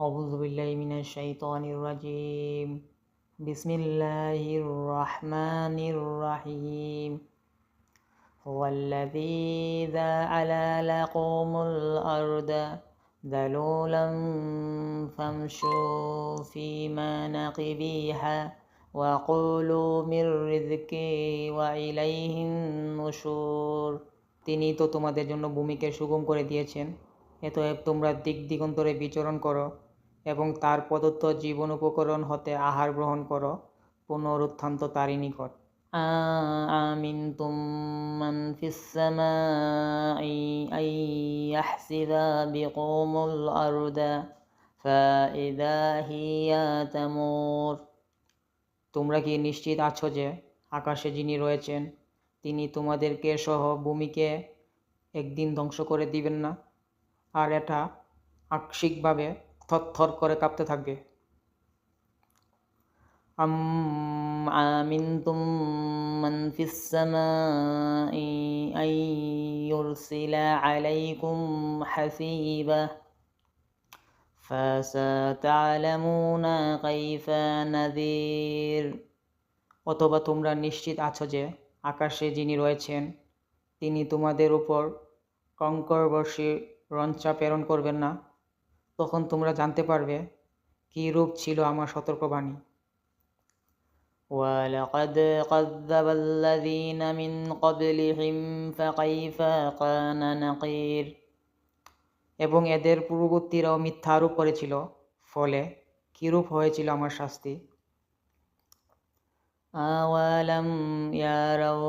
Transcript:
أعوذ بالله من الشيطان الرجيم بسم الله الرحمن الرحيم هو الذي جعل لكم الأرض ذلولا فامشوا في مناقبها وقولوا من رزقه وإليه النشور তিনি তো তোমাদের জন্য ভূমিকে সুগম করে দিয়েছেন এতএব তোমরা দিক দিগন্তরে বিচরণ করো এবং তার প্রদত্ত জীবন উপকরণ হতে আহার গ্রহণ করো পুনরুত্থান তো তারই নিকট آمنتم من في السماء أن يحسب بكم الأرض فإذا هي تمور তোমরা কি নিশ্চিত আছো যে আকাশে যিনি রয়েছেন তিনি তোমাদেরকে সহ ভূমিকে একদিন ধ্বংস করে দিবেন না আর এটা আংশিকভাবে থরথর করে কাঁপতে থাকবে أم آمنتم من في السماء أن يرسل عليكم حسيبا فستعلمون كيف نذير অথবা তোমরা নিশ্চিত আছো যে আকাশে যিনি রয়েছেন তিনি তোমাদের উপর কঙ্করবর্ষী রঞ্চা প্রেরণ করবেন না তখন তোমরা জানতে পারবে কী রূপ ছিল আমার সতর্কবাণী ولقد كذب الذين من قبلهم فكيف كان نقير এবং এদের পূর্ববর্তীরাও মিথ্যা আরোপ করেছিল ফলে কিরূপ হয়েছিল আমার শাস্তি আওয়ালাম ইয়ারাও